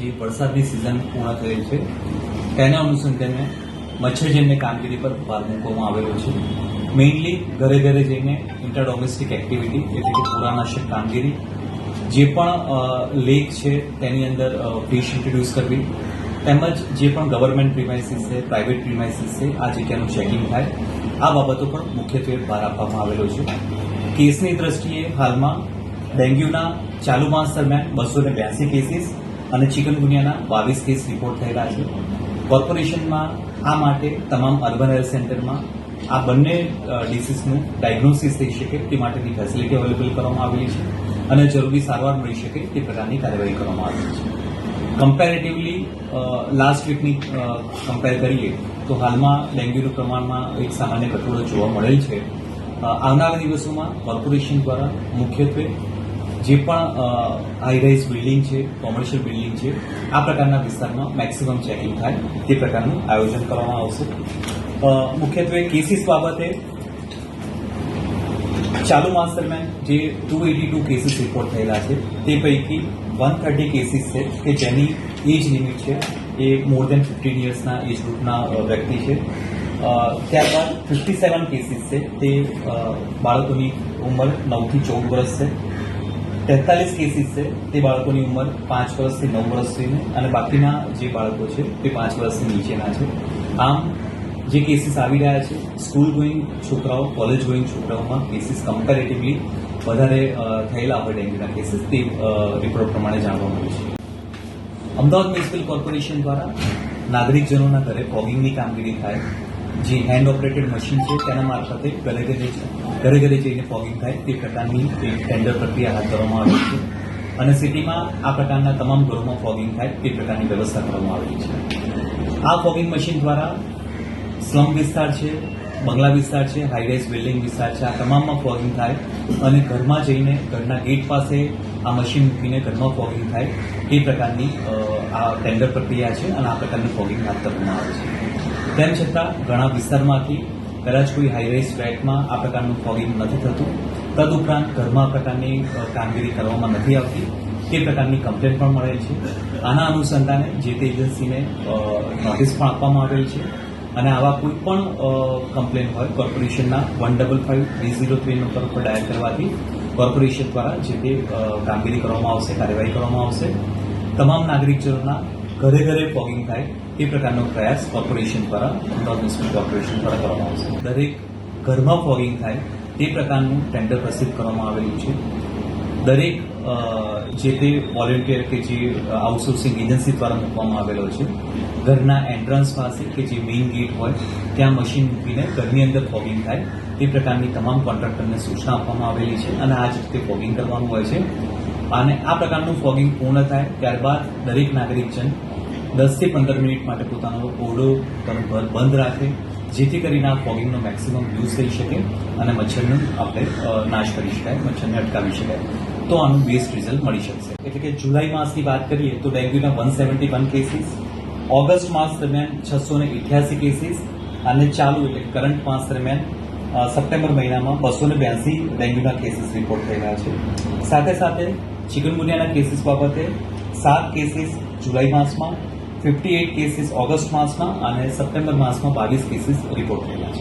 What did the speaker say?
જે વરસાદની સિઝન પૂર્ણ થયેલ છે, તેના અનુસંધાને મચ્છરજન્ય કામગીરી પર ભાર મૂકવામાં આવેલો છે. મેઇનલી ઘરે ઘરે જઈને ઇન્ટર ડોમેસ્ટિક એક્ટિવિટી એટલે કે પુરાનાશક કામગીરી, જે પણ લેક છે તેની અંદર ફિશ ઇન્ટ્રોડ્યુસ કરવી, તેમજ જે પણ ગવર્મેન્ટ પ્રિમાઇસીસ છે પ્રાઇવેટ પ્રિમાઇસીસ છે, આ જગ્યાનું ચેકિંગ થાય, આ બાબતો પર મુખ્યત્વે ભાર આપવામાં આવેલો છે. કેસની દ્રષ્ટિએ હાલમાં ડેન્ગ્યુના ચાલુ માસ દરમિયાન બસો ને બ્યાસી કેસીસ અને ચિકનગુનિયાના બાવીસ કેસ રિપોર્ટ થયેલા છે. કોર્પોરેશનમાં આ માટે તમામ અર્બન હેલ્થ સેન્ટરમાં આ બંને ડિસીઝનું ડાયગ્નોસિસ થઈ શકે તે માટેની ફેસિલિટી અવેલેબલ કરવામાં આવેલી છે અને જરૂરી સારવાર મળી શકે તે પ્રકારની કાર્યવાહી કરવામાં આવેલી છે. કમ્પેરેટિવલી લાસ્ટ વીકની કમ્પેર કરીએ તો હાલમાં ડેન્ગ્યુનું પ્રમાણમાં એક સામાન્ય ઘટાડો જોવા મળેલ છે. આવનારા દિવસોમાં કોર્પોરેશન દ્વારા મુખ્યત્વે જે પણ હાઈ બિલ્ડિંગ છે કોમર્શિયલ બિલ્ડિંગ છે, આ પ્રકારના વિસ્તારમાં મેક્સિમમ ચેકિંગ થાય, તે પ્રકારનું આયોજન કરવામાં આવશે. મુખ્યત્વે કેસીસ બાબતે ચાલુ માસ દરમિયાન જે two eighty two cases report થયેલા છે, તે પૈકી વન થર્ટી કેસીસ છે, કે જેની એજ લિમિટ છે, એ મોર દેન ફિફ્ટીન યર્સના એજ ગ્રુપના વ્યક્તિ છે. ત્યારબાદ ફિફ્ટી સેવન કેસીસ છે, તે બાળકોની ઉંમર નવથી ચૌદ વર્ષ છે. તેતાલીસ કેસીસ છે. તે બાળકોની ઉંમર પાંચ વર્ષથી નવ વર્ષ અને બાકીના જે બાળકો છે તે પાંચ વર્ષથી નીચેના છે. આમ, જે કેસીસ આવી રહ્યા છે સ્કૂલ ગોઈંગ છોકરાઓ કોલેજ ગોઈંગ છોકરાઓમાં કેસીસ કમ્પેરેટિવલી વધારે થયેલા હોય ડેન્ગ્યુના કેસીસ તે રિપોર્ટ પ્રમાણે જાણવા મળે છે. અમદાવાદ મ્યુનિસિપલ કોર્પોરેશન દ્વારા નાગરિકજનોના ઘરે ફોગિંગની કામગીરી થાય, જે હેન્ડ ઓપરેટેડ મશીન છે, તેના મારફતે ઘરે ઘરે ઘરે ઘરે જઈને ફોગિંગ થાય તે પ્રકારની ટેન્ડર પ્રક્રિયા હાથ ધરવામાં આવી છે. અને સિટીમાં આ પ્રકારના તમામ ઘરોમાં ફોગિંગ થાય તે પ્રકારની વ્યવસ્થા કરવામાં આવેલી છે. આ ફોગિંગ મશીન દ્વારા સ્લમ વિસ્તાર છે, બંગલા વિસ્તાર છે હાઈરાઇઝ બિલ્ડિંગ વિસ્તાર છે, આ તમામમાં ફોગિંગ થાય અને ઘરમાં જઈને ઘરના ગેટ પાસે આ મશીન મૂકીને ઘરમાં ફોગિંગ થાય એ પ્રકારની આ ટેન્ડર પ્રક્રિયા છે અને આ પ્રકારની ફોગિંગ હાથ ધરવામાં આવે છે. તેમ છતાં ઘણા વિસ્તારમાંથી કદાચ કોઈ હાઈવે ફ્લેટમાં આ પ્રકારનું ફોગિંગ નથી થતું. તદુપરાંત ઘરમાં આ પ્રકારની કામગીરી કરવામાં નથી આવતી. તે પ્રકારની કમ્પ્લેન પણ મળેલ છે. આના અનુસંધાને જે તે એજન્સીને નોટિસ પણ આપવામાં આવેલ છે. અને આવા કોઈ પણ કમ્પ્લેન હોય કોર્પોરેશનના one double five three zero three number પર ડાયલ કરવાથી કોર્પોરેશન દ્વારા જે તે કામગીરી કરવામાં આવશે, કાર્યવાહી કરવામાં આવશે. તમામ નાગરિકજનોના ઘરે ઘરે ફોગિંગ થાય તે પ્રકારનો પ્રયાસ કોર્પોરેશન દ્વારા અમદાવાદ મ્યુનિસિપલ કોર્પોરેશન દ્વારા કરવામાં આવશે દરેક ઘરમાં ફોગિંગ થાય તે પ્રકારનું ટેન્ડર પ્રસિદ્ધ કરવામાં આવેલું છે. દરેક જે તે વોલેન્ટિયર કે જે આઉટસોર્સિંગ એજન્સી દ્વારા મૂકવામાં આવેલો છે, ઘરના એન્ટ્રન્સ પાસે કે જે મેઇન ગેટ હોય, ત્યાં મશીન મૂકીને ઘરની અંદર ફોગિંગ થાય તે પ્રકારની તમામ કોન્ટ્રાક્ટરને સૂચના આપવામાં આવેલી છે અને આ જ રીતે ફોગિંગ કરવાનું હોય છે. અને આ પ્રકારનું ફોગિંગ પૂર્ણ થાય ત્યારબાદ દરેક નાગરિક જન દસથી પંદર મિનિટ માટે પોતાનો ઓરડો પોતાનું ઘર બંધ રાખે, જેથી કરીને આ ફોગિંગનો મેક્સિમમ યુઝ થઈ શકે અને મચ્છરનો આપણે નાશ કરી શકાય, મચ્છરને અટકાવી શકાય. તો આનું બેસ્ટ રિઝલ્ટ મળી શકશે. એટલે કે જુલાઈ માસની વાત કરીએ તો ડેન્ગ્યુના one seventy one cases August માસ દરમિયાન છસો ને ઇઠ્યાસી કેસીસ અને ચાલુ એટલે કરંટ માસ દરમિયાન સપ્ટેમ્બર મહિનામાં બસો ને બ્યાસી ડેન્ગ્યુના કેસીસ રિપોર્ટ થયેલા છે. સાથે સાથે ચિકનગુનિયાના કેસીસ બાબતે સાત કેસીસ જુલાઈ માસમાં ફિફ્ટી એઇટ કેસીસ ઓગસ્ટ માસમાં અને સપ્ટેમ્બર માસમાં બાવીસ કેસીસ રિપોર્ટ થયેલા છે.